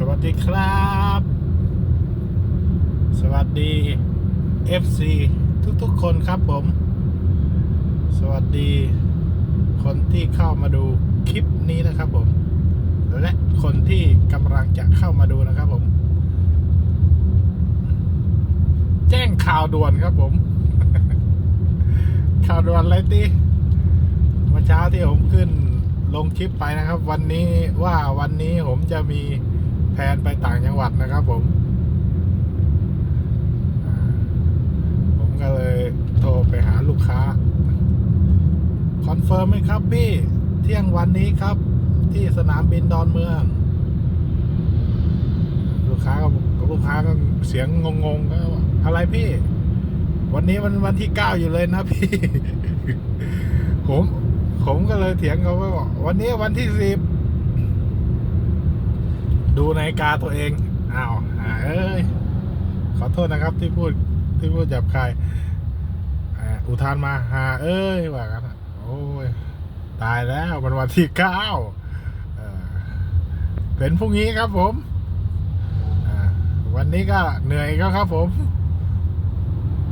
สวัสดีครับ สวัสดี FC ทุกๆคนครับผม สวัสดีคนที่เข้ามาดูคลิปนี้นะครับผม และคนที่กำลังจะเข้ามาดูนะครับผม แจ้งข่าวด่วนครับผม ข่าวด่วนอะไรตีเมื่อเช้าที่ผมขึ้นลงคลิปไปนะครับ วันนี้ว่าวันนี้ผมจะมี แผนไปต่างจังหวัดนะครับผม ผมก็เลยโทรไปหาลูกค้า คอนเฟิร์มไหมครับพี่ เที่ยงวันนี้ครับ ที่สนามบินดอนเมือง ลูกค้าก็ลูกค้าก็เสียงงงๆก็ว่าอะไรพี่ วันนี้มันวันที่เก้าอยู่เลยนะพี่ ผม ผมก็เลยเถียงเขาว่าวันนี้วันที่สิบ นาฬิกาตัวเองอ้าวหาเอ้ยขอโทษนะครับที่พูดที่พูดหยาบคายอ่าอุทานมาหาเอ้ยว่ากันโอ้ยตายแล้วมันวันที่เก้าเออเป็นพรุ่งนี้ครับผมอ่าวันนี้ก็เหนื่อยก็ครับผม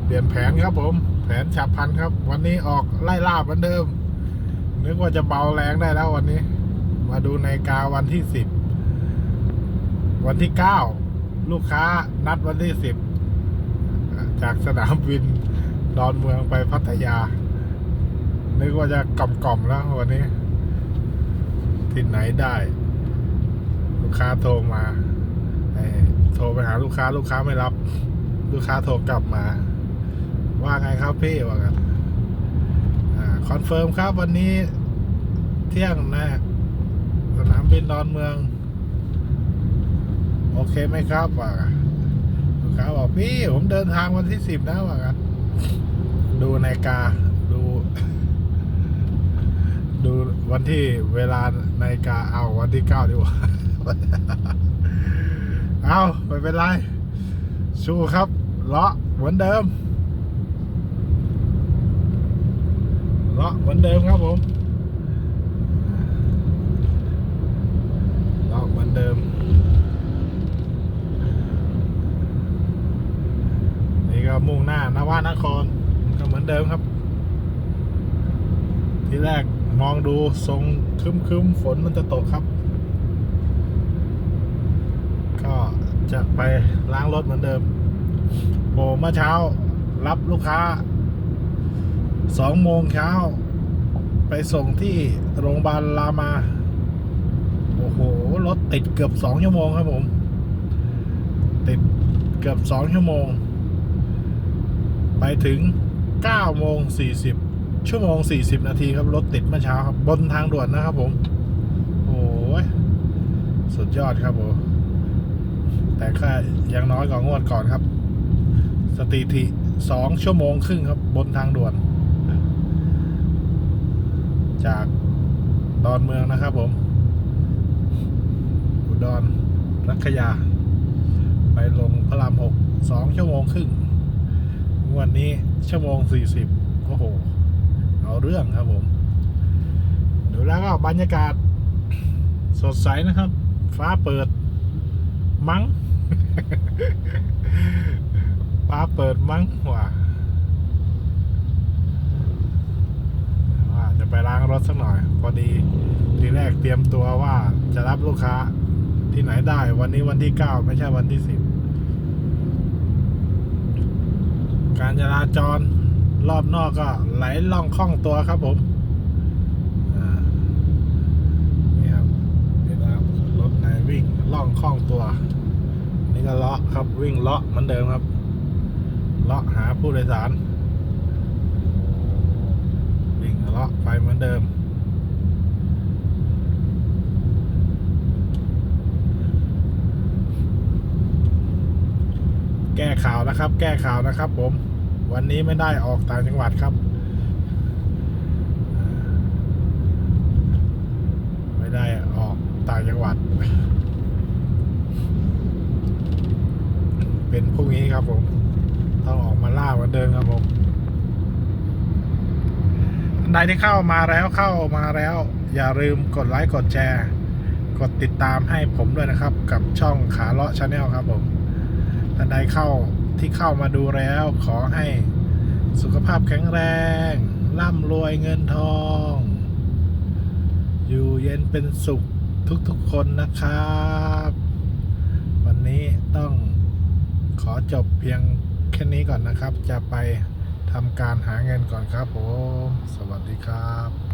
เปลี่ยนแผนครับผม แผนฉับพันครับ วันนี้ออกไล่ล่าเหมือนเดิม นึกว่าจะเบาแรงได้แล้ววันนี้ มาดูในาฬิกาวันที่สิบ วันที่เก้าลูกค้านัดวันที่สิบจากสนามบินดอนเมืองไปพัทยา นึกว่าจะกล่อมๆแล้ววันนี้ ที่ไหนได้ ลูกค้าโทรมาเออโทรไปหาลูกค้าลูกค้าไม่รับ ลูกค้าโทรกลับมา ว่าไงครับพี่ว่ากันคอนเฟิร์มครับวันนี้เที่ยงนะสนามบินดอนเมือง เคไหมครับว่าลูกค้าบอกพี่ผมเดินทางวันที่สิบนะว่ากันดูนาฬิกาดู ดูวันที่เวลานาฬิกาเอาวันที่เก้าดีกว่าเอาไม่เป็นไรสู้ครับเลาะเหมือนเดิมเลาะเหมือนเดิมครับผมเลาะเหมือนเดิม นี่ก็ มุ่งหน้านวานคร ก็เหมือนเดิมครับ ทีแรกมองดูทรงคึมคึมฝนมันจะตกครับ ก็จะไปล้างรถเหมือนเดิมโอ้เมื่อเช้ารับลูกค้าสองโมงเช้า ไปส่งที่โรงพยาบาลรามา โอ้โห รถติดเกือบสองชั่วโมงครับผม ติดเกือบสองชั่วโมง ไปถึงเก้าโมงสี่สิบชั่วโมงสี่สิบนาทีครับ รถติดเมื่อเช้าครับ บนทางด่วนนะครับผม โอ้ย สุดยอดครับผมแต่ก็ยังน้อยกว่างวดก่อนครับสถิติสองชั่วโมงครึ่งครับ บนทางด่วน จากดอนเมืองนะครับผม อุดรรัคยา ไปลงพระรามหกสองชั่วโมงครึ่ง วันนี้ชั่วโมงสี่สิบโอ้โห เอาเรื่องครับผมดูแล้วก็บรรยากาศ สดใสนะครับ ฟ้าเปิด มั้ง ฟ้าเปิดมั้งว่าว่าจะไปล้างรถสักหน่อย พอดีทีแรกเตรียมตัวว่าจะรับลูกค้าที่ไหนได้ วันนี้วันที่เก้าไม่ใช่วันที่สิบ การจราจรรอบนอกก็ไหลล่องคล่องตัวครับผมนี่ครับเดี๋ยวนะครับรถในวิ่งล่องคล่องตัว นี่ก็เลาะครับวิ่งเลาะเหมือนเดิมครับเลาะหาผู้โดยสาร วิ่งเลาะไปเหมือนเดิมแก้ข่าวนะครับ แก้ข่าวนะครับผม วันนี้ไม่ได้ออกต่างจังหวัดครับ ไม่ได้ออกต่างจังหวัด เป็นพรุ่งนี้ครับผม ต้องออกมาล่าเหมือนเดิมครับผมท่านใดที่เข้ามาแล้วเข้ามาแล้ว อย่าลืมกดไลค์กดแชร์กดติดตามให้ผมด้วยนะครับ กับช่องขาเลาะชาแนลครับผมท่านใดเข้า ที่เข้ามาดูแล้ว ขอให้สุขภาพแข็งแรง ร่ำรวยเงินทอง อยู่เย็นเป็นสุขทุกๆคนนะครับ วันนี้ต้องขอจบเพียงแค่นี้ก่อนนะครับ จะไปทำการหาเงินก่อนครับผม สวัสดีครับ